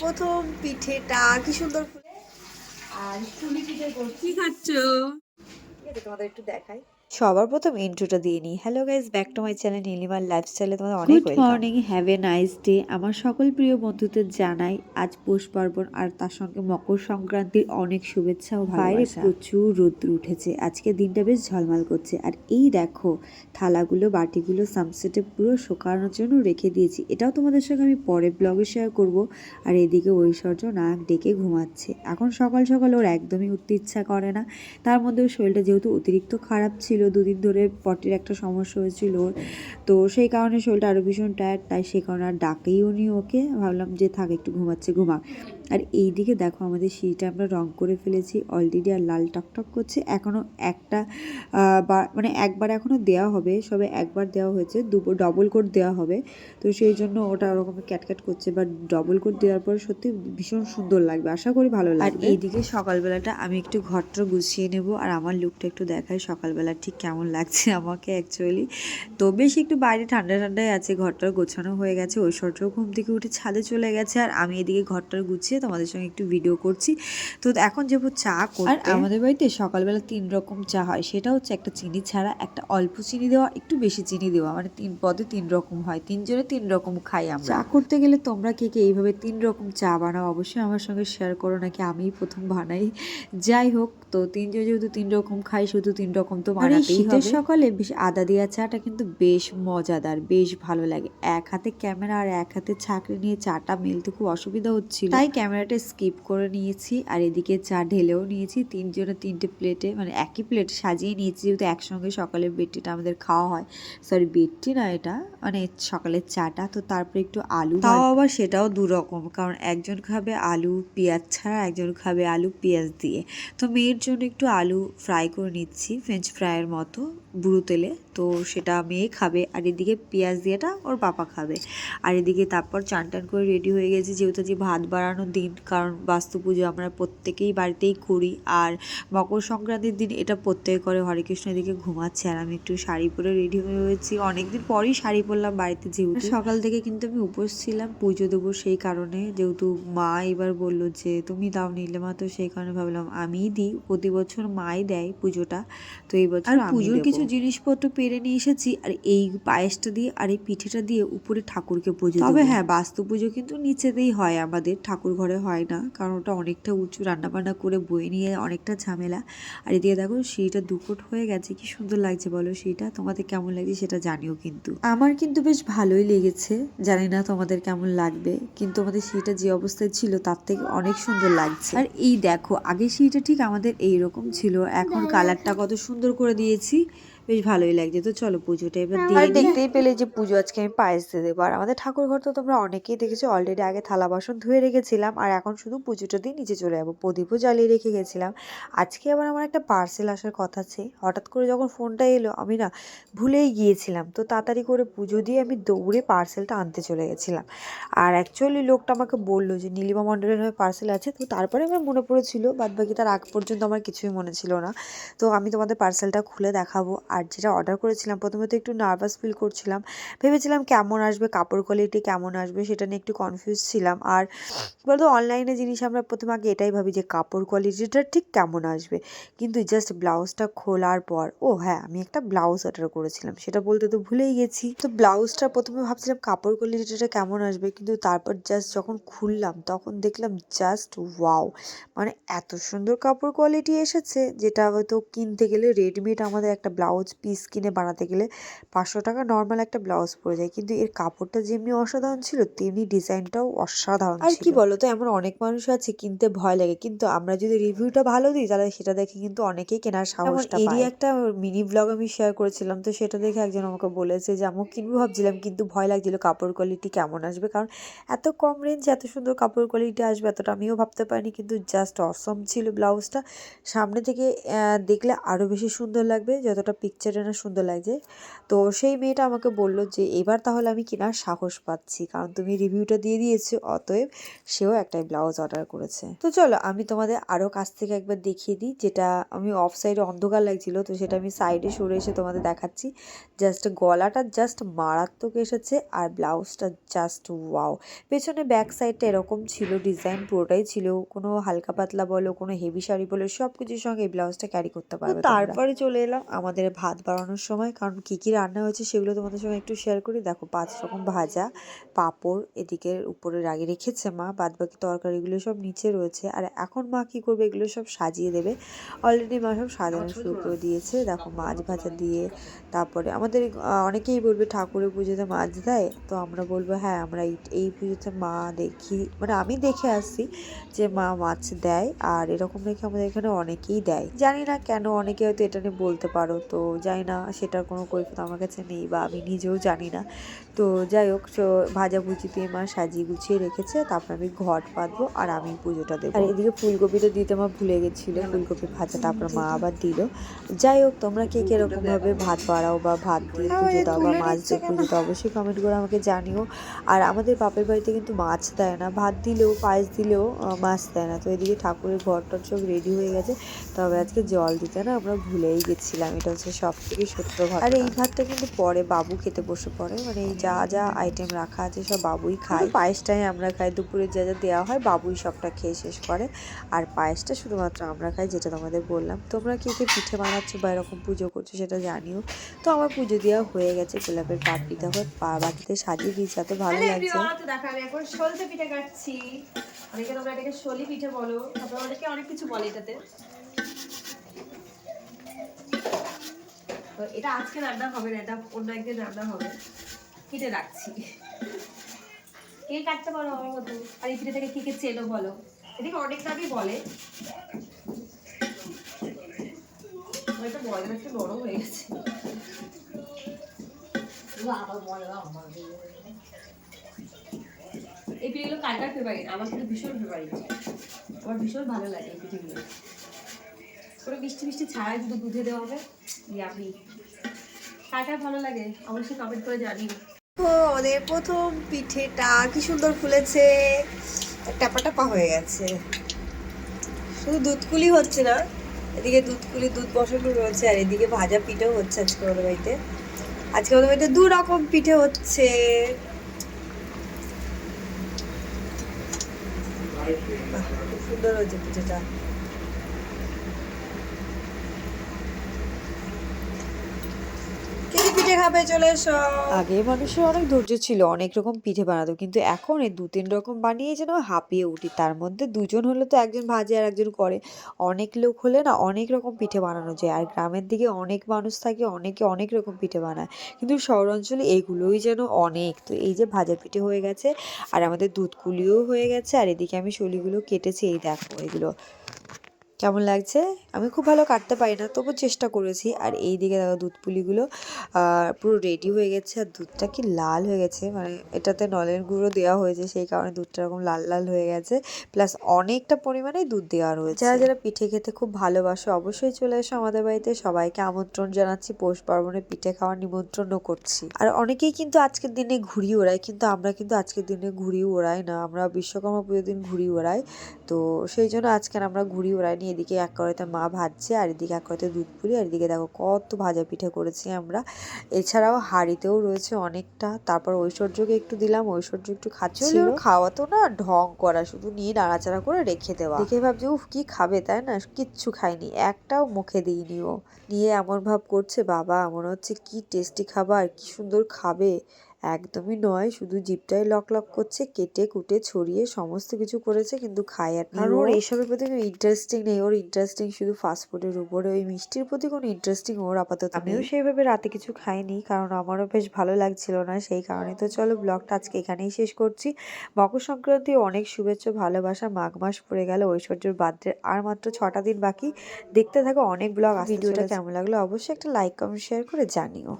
প্রথম পিঠেটা কি সুন্দর ফুলে। আর তুমি পিঠে কি খাচ্ছ? ঠিক আছে তোমাদের একটু দেখাই। সবার প্রথম ইন্ট্রোটা দিয়ে নিই। Hello guys back to my channel নীলিমার লাইফস্টাইলে তোমাদের অনেক good morning have a nice day আমার সকল প্রিয় বন্ধুদের জানাই আজ পৌষ পার্বণ আর তার সঙ্গে মকর সংক্রান্তির অনেক শুভেচ্ছা ও বাইরে প্রচুর রোদ্র উঠেছে। আজকে দিনটা বেশ ঝলমল করছে। আর এই দেখো থালাগুলো বাটিগুলো সানসেটে পুরো শোকানোর জন্য রেখে দিয়েছি। এটাও তোমাদের সঙ্গে আমি পরে ব্লগে শেয়ার করব। আর এদিকে ঐশ্বর্য নাক ডেকে ঘুমাচ্ছে। এখন সকাল সকাল ওর একদমই উঠতে ইচ্ছা করে না। তার মধ্যে ওর শরীরটা যেহেতু অতিরিক্ত খারাপ ছিল দুদিন ধরে পটির একটা সমস্যা হয়েছিল তো সেই কারণে শরীরটা আরও ভীষণ টায়ার্ড তাই সেই কারণে আর ডাকেইও নি ওকে। ভাবলাম যে থাক, একটু ঘুমাচ্ছে, ঘুমাক। আর এই দিকে দেখো আমাদের সিঁড়িটা আমরা রং করে ফেলেছি অলরেডি আর লাল টকটক করছে। এখনও একটা বা- মানে একবার এখনও দেওয়া হবে সবে একবার দেওয়া হয়েছে দুপুর ডবল কোট দেওয়া হবে। তো সেই জন্য ওটা ওরকম ক্যাটক্যাট করছে বাট ডবল কোট দেওয়ার পর সত্যি ভীষণ সুন্দর লাগবে আশা করি ভালো আর লাগবে। এইদিকে সকালবেলাটা আমি একটু ঘরটা গুছিয়ে নেব আর আমার লুকটা একটু দেখাই সকালবেলা ঠিক কেমন লাগছে আমাকে অ্যাকচুয়ালি তো বেশ একটু বাইরে ঠান্ডা ঠান্ডায় আছে ঘরটা গোছানো হয়ে গেছে ঐশ্বর্যও ঘুম থেকে উঠে ছাদে চলে গেছে আর আমি এদিকে ঘরটা গুছিয়ে তোমাদের সঙ্গে একটু ভিডিও করছি। তো এখন যাব চা আর আমাদের বাড়িতে সকালবেলা তিন রকম চা হয়। সেটা হচ্ছে একটা চিনি ছাড়া একটা অল্প চিনি দেওয়া একটু বেশি চিনি দেওয়া। মানে তিন পদে তিন রকম হয়। তিনজনে তিন রকম খাই আমরা। চা করতে গেলে তোমরা কে কে এইভাবে তিন রকম চা বানাও অবশ্যই আমার সঙ্গে শেয়ার করো নাকি আমিই প্রথম বানাই। যাই হোক তো তিনজন যেহেতু তিন রকম খাই শুধু তিন রকম তো বানাতেই শীতের হবে। সকালে বেশ আদা দেওয়া চাটা কিন্তু বেশ মজাদার বেশ ভালো লাগে। এক হাতে ক্যামেরা আর এক হাতে ছাকরি নিয়ে চাটা মেলতে খুব অসুবিধা হচ্ছিল। তাই ক্যামেরাটা স্কিপ করে নিয়েছি আর এদিকে চা ঢেলেও নিয়েছি। তিনজনে তিনটে প্লেটে মানে একই প্লেট সাজিয়ে নিয়েছি যেহেতু একসঙ্গে সকালের বেডটিটা আমাদের খাওয়া হয়। সরি বেডটি না এটা? মানে সকালের চাটা। তো তারপরে একটু আলু তাও আবার সেটাও দুরকম কারণ একজন খাবে আলু পেঁয়াজ ছাড়া একজন খাবে আলু পেঁয়াজ দিয়ে। তো মেয়ের জন্য একটু আলু ফ্রাই করে নিচ্ছি ফ্রেঞ্চ ফ্রাইয়ের মতো বুড়ো তেলে। তো সেটা মেয়ে খাবে। আর এদিকে পেঁয়াজ দিয়েটা ওর পাপা খাবে। আর এদিকে তারপর চান টান করে রেডি হয়ে গেছি যেহেতু যে ভাত বাড়ানোর দিন কারণ বাস্তু পুজো আমরা প্রত্যেকেই বাড়িতেই করি। আর মকর সংক্রান্তির দিন এটা প্রত্যেকে করে হরে কৃষ্ণ এদিকে ঘুমাচ্ছে। আর আমি একটু শাড়ি পরে রেডি হয়ে হয়েছি অনেকদিন পরেই শাড়ি পরলাম বাড়িতে যেহেতু। সকাল থেকে কিন্তু আমি উপোস ছিলাম পুজো দেবো সেই কারণে। যেহেতু মা এবার বলল যে তুমি দাও নিলে মা। তো সেই কারণে ভাবলাম আমিই দিই। প্রতি বছর মাই দেয় পুজোটা। তো এই বছর আর পুজোর কিছু জিনিসপত্র পেরে নিয়ে এসেছি আর এই পায়েসটা দিয়ে আর এই পিঠেটা দিয়ে উপরে ঠাকুরকে পুজো তবে হ্যাঁ বাস্তু পুজো কিন্তু নিচেতেই হয় আমাদের ঠাকুর ঘরে হয় না। কারণ ওটা অনেকটা উঁচু রান্নাবান্না করে বয়ে নিয়ে অনেকটা ঝামেলা। আর এদিকে দেখো সিঁড়িটা দুফুট হয়ে গেছে কি সুন্দর লাগছে বলো সিঁড়িটা? তোমাদের কেমন লাগছে সেটা জানিও কিন্তু। আমার কিন্তু বেশ ভালোই লেগেছে জানি না তোমাদের কেমন লাগবে কিন্তু আমাদের সিঁড়িটা যে অবস্থায় ছিল তার থেকে অনেক সুন্দর লাগছে। আর এই দেখো আগে সিঁড়িটা ঠিক আমাদের এইরকম ছিল এখন কালারটা কত সুন্দর করে দিয়েছি। বেশ ভালোই লাগছে। তো চলো পুজোটা এবার দিয়ে আর নিই। দেখতেই পেলে যে পুজো আজকে আমি পায়েস দিয়ে দেবো। আর আমাদের ঠাকুর ঘর তো তোমরা অনেকেই দেখেছ অলরেডি আগে থালা বাসন ধুয়ে রেখেছিলাম আর এখন শুধু পুজোটা দিয়ে নিচে চলে যাব। প্রদীপও জ্বালিয়ে রেখে গেছিলাম। আজকে আবার আমার একটা পার্সেল আসার কথা আছে। হঠাৎ করে যখন ফোনটা এলো আমি না ভুলেই গিয়েছিলাম। তো তাড়াতাড়ি করে পুজো দিয়ে আমি দৌড়ে পার্সেলটা আনতে চলে গেছিলাম। আর অ্যাকচুয়ালি লোকটা আমাকে বলল যে নীলিমা মণ্ডলের নামে পার্সেল আছে। তো তারপরে আমার মনে পড়েছিল বাদ বাকি তার আগ পর্যন্ত আমার কিছুই মনে ছিল না। তো আমি তোমাদের পার্সেলটা খুলে দেখাবো। আর যেটা অর্ডার করেছিলাম প্রথমে তো একটু নার্ভাস ফিল করছিলাম। ভেবেছিলাম কেমন আসবে, কাপড় কোয়ালিটি কেমন আসবে, সেটা নিয়ে একটু কনফিউজ ছিলাম। আর বলতো অনলাইনে জিনিস আমরা প্রথমে আগে এটাই ভাবি যে কাপড় কোয়ালিটিটা ঠিক কেমন আসবে। কিন্তু জাস্ট ব্লাউজটা খোলার পর, ও হ্যাঁ আমি একটা ব্লাউজ অর্ডার করেছিলাম। সেটা বলতে তো ভুলেই গেছি। তো ব্লাউজটা প্রথমে ভাবছিলাম কাপড় কোয়ালিটিটা কেমন আসবে, কিন্তু তারপর জাস্ট যখন খুললাম, তখন দেখলাম জাস্ট ওয়াও মানে এত সুন্দর কাপড় কোয়ালিটি এসেছে, যেটা হয়তো কিনতে গেলে রেডিমেড আমাদের একটা ব্লাউজ পিস কিনে বানাতে গেলে পাঁচশো টাকা নর্মাল একটা ব্লাউজ পড়ে যায়। কিন্তু এর কাপড়টা যেমনি অসাধারণ ছিল তেমনি ডিজাইনটাও অসাধারণ আর কি বলতো এমন অনেক মানুষ আছে কিনতে ভয় লাগে। কিন্তু আমরা যদি রিভিউটা ভালো দিই তাহলে সেটা দেখে কিন্তু অনেকেই কেনার সাহসটা এরই একটা মিনি ব্লগ আমি শেয়ার করেছিলাম তো সেটা দেখে একজন আমাকে বলেছে যে আমি কিনবো? ভাবছিলাম কিন্তু ভয় লাগছিল কাপড় কোয়ালিটি কেমন আসবে। কারণ এত কম রেঞ্জ এত সুন্দর কাপড় কোয়ালিটি আসবে এতটা আমিও ভাবতে পারিনি। কিন্তু জাস্ট অসম ছিল ব্লাউজটা সামনে থেকে দেখলে আরও বেশি সুন্দর লাগবে যতটা পিকচারে না সুন্দর লাগছে তো সেই মেয়েটা আমাকে বলল যে, এবার তাহলে আমি কেনার সাহস পাচ্ছি, কারণ তুমি রিভিউটা দিয়ে দিয়েছ, অতএব সেও একটা ব্লাউজ অর্ডার করেছে। তো চলো, আমি তোমাদের আরও কাছ থেকে একবার দেখিয়ে দিই, যেটা আমি অফ সাইডে অন্ধকার লাগছিল, তো সেটা আমি সাইডে সরে এসে তোমাদের দেখাচ্ছি। জাস্ট গলাটা জাস্ট মারাত্মক এসেছে, আর ব্লাউজটা জাস্ট ওয়াও পেছনে ব্যাক সাইডটা এরকম ছিল ডিজাইন পুরোটাই ছিল, কোনো হালকা পাতলা বলো, কোনো হেভি শাড়ি বলো সব কিছুর সঙ্গে এই ব্লাউজটা ক্যারি করতে পারবে তারপরে চলে এলাম আমাদের ভাত বানানোর সময় কারণ কী কী রান্না হয়েছে সেগুলো তোমাদের সঙ্গে একটু শেয়ার করি। দেখো পাঁচ রকম ভাজা পাঁপড় এদিকে উপরে রাগে রেখেছে মা বাদ বাকি তরকারিগুলো সব নিচে রয়েছে। আর এখন মা কী করবে এগুলো সব সাজিয়ে দেবে। অলরেডি মা সব সাজানো শুরু করে দিয়েছে। দেখো মাছ ভাজা দিয়ে তারপরে আমাদের অনেকেই বলবে ঠাকুরের পুজোতে মাছ দেয়। তো আমরা বলব হ্যাঁ আমরা এই এই পুজোতে মা দেখি মানে আমি দেখে আসছি যে মা মাছ দেয়। আর এরকম নাকি আমাদের এখানে অনেকেই দেয়। জানি না কেন অনেকে হয়তো এটা নিয়ে বলতে পারো। তো জানি না সেটার কোনো কৈফত আমার কাছে নেই বা আমি নিজেও জানি না। তো যাই হোক তো ভাজাভুজি দিয়ে মা সাজিয়ে গুছিয়ে রেখেছে তারপর আমি ঘট পাতবো আর আমি পুজোটা দেবো। আর এদিকে ফুলকপিটা দিতে মা ভুলে গেছিল। ফুলকপি ভাজা তারপর মা আবার দিল। যাই হোক তোমরা কে কীরকম ভাবে ভাত বাড়াও বা ভাত দিয়ে পুজো দাও বা মাছ দিয়ে পুজো দাও অবশ্যই কমেন্ট করে আমাকে জানিও। আর আমাদের বাপের বাড়িতে কিন্তু মাছ দেয় না। ভাত দিলেও পায়েস দিলেও মাছ দেয় না। তো এদিকে ঠাকুরের ঘর টর সব রেডি হয়ে গেছে। তবে আজকে জল দিতে না আমরা ভুলেই গেছিলাম। এটা হচ্ছে সব থেকে সত্য ভাত আর এই ভাতটা কিন্তু পরে বাবু খেতে বসে পড়ে। মানে এই যা যা আইটেম রাখা আছে সব বাবুই খায়। পায়েসটাই আমরা খাই। দুপুরে যা যা দেওয়া হয় বাবুই সবটা খেয়ে শেষ করে। আর পায়েসটা শুধুমাত্র আমরা খাই যেটা তোমাদের বললাম। তোমরা কে কে পিঠে বানাচ্ছো বা এরকম পুজো করছ সেটা জানিও। তো আমার পুজো দেওয়া হয়ে গেছে। গোলাপের পাপড়ি দেখো পা বাটিতে সাজিয়ে দিয়েছি এত ভালো লাগছে। দেখো আমি এখন সলতে পিঠে কাটছি। অনেকে তোমরা এটাকে সলি পিঠে বলো। তারপর অনেকে অনেক কিছু বলে এটাতে। তো এটা আজকে রান্না হবে না, এটা অন্য একদিন রান্না হবে। কেটে রাখছি। কে কাটতে পারো আমার মতো? আর এই থেকে কি কে চেলো বলো? এদিকে অনেক নামই বলে। এটা একটু হয়ে গেছে। এই পিঠেগুলো আমার কিন্তু ভীষণ ফেভারিট আমার ভীষণ ভালো লাগে এই পিঠেগুলো। পুরো মিষ্টি মিষ্টি ছাড়াই শুধু দুধে দেওয়া হবে। ইয়ামি কার কার ভালো লাগে? অবশ্যই কমেন্ট করে জানিও ও, আমাদের প্রথম পিঠেটা কি সুন্দর ফুলেছে। টাপা টাপা হয়ে গেছে। শুধু দুধকুলি হচ্ছে না, এদিকে দুধকুলি, দুধ বসানো রয়েছে, আর এদিকে ভাজা পিঠেও হচ্ছে আজকে আমাদের বাড়িতে। আজকে আমাদের বাড়িতে দু রকম পিঠে হচ্ছে। সুন্দর হয়েছে পিঠেটা কে কে পিঠে চলে এসো। আগে মানুষের অনেক ধৈর্য ছিল, অনেক রকম পিঠে বানাতো, কিন্তু এখন এই দু তিন রকম বানিয়ে যেন হাঁপিয়ে উঠি, তার মধ্যে দুজন হলে তো একজন ভাজে আর একজন করে। অনেক লোক হলে না অনেক রকম পিঠে বানানো যায়, আর গ্রামের দিকে অনেক মানুষ থাকে, অনেকে অনেক রকম পিঠে বানায়, কিন্তু শহর অঞ্চলে এইগুলোই যেন অনেক। তো এই যে ভাজা পিঠে হয়ে গেছে, আর আমাদের দুধ কুলিও হয়ে গেছে, আর এদিকে আমি শলিগুলো কেটেছি, এই দেখো এগুলো। কেমন লাগছে? আমি খুব ভালো কাটতে পারি না, তবু চেষ্টা করেছি। আর এই দিকে দেখো দুধ পুলিগুলো পুরো রেডি হয়ে গেছে। আর দুধটা কি লাল হয়ে গেছে মানে এটাতে নলের গুঁড়ো দেওয়া হয়েছে, সেই কারণে দুধটা এরকম লাল লাল হয়ে গেছে। প্লাস অনেকটা পরিমাণে দুধ দেওয়া রয়েছে। যারা যারা পিঠে খেতে খুব ভালোবাসো, অবশ্যই চলে এসো আমাদের বাড়িতে। সবাইকে আমন্ত্রণ জানাচ্ছি, পৌষ পার্বণে পিঠে খাওয়ার নিমন্ত্রণও করছি। আর অনেকেই কিন্তু আজকের দিনে ঘুড়ি ওড়ায়, কিন্তু আমরা কিন্তু আজকের দিনে ঘুড়ি ওড়াই না। আমরা বিশ্বকর্মা পুজোর দিন ঘুড়ি ওড়াই। তো সেই জন্য আজকে আমরা ঘুড়ি ওড়াইনি। এদিকে এক কড়াইতে মা ভাজছে আর এদিকে এক কড়াইতে দুধ পুরি আর এদিকে দেখো কত ভাজা পিঠে করেছি আমরা। এছাড়াও হাঁড়িতেও রয়েছে অনেকটা। তারপর ঐশ্বর্যকে একটু দিলাম ঐশ্বর্য একটু খাচ্ছিল খাওয়া তো না ঢং করা শুধু নিয়ে নাড়াচাড়া করে রেখে দেওয়া। দেখে ভাবছি উফ কি খাবে তাই না? কিচ্ছু খায়নি একটাও মুখে দিইনি ও। নিয়ে এমন ভাব করছে বাবা মনে হচ্ছে কি টেস্টি খাবার কি সুন্দর খাবে। একদমই নয় শুধু জিপটাই লক লক করছে কেটে কুটে ছড়িয়ে সমস্ত কিছু করেছে কিন্তু খায় আর কারণ ওর এইসবের প্রতি কোনো ইন্টারেস্টিং নেই ওর ইন্টারেস্টিং শুধু ফাস্টফুডের উপরে ওই মিষ্টির প্রতি কোনো ইন্টারেস্টিং ওর আপাতত আমিও সেইভাবে রাতে কিছু খাইনি কারণ আমারও বেশ ভালো লাগছিল না সেই কারণে তো চলো ব্লগটা আজকে এখানেই শেষ করছি। মকর সংক্রান্তি অনেক শুভেচ্ছা ভালোবাসা মাঘ মাস পড়ে গেল ঐশ্বর্যের বার্থডে আর মাত্র ছটা দিন বাকি। দেখতে থাকো অনেক ব্লগ ভিডিওটা কেমন লাগল অবশ্যই একটা লাইক কমেন্ট শেয়ার করে জানিও।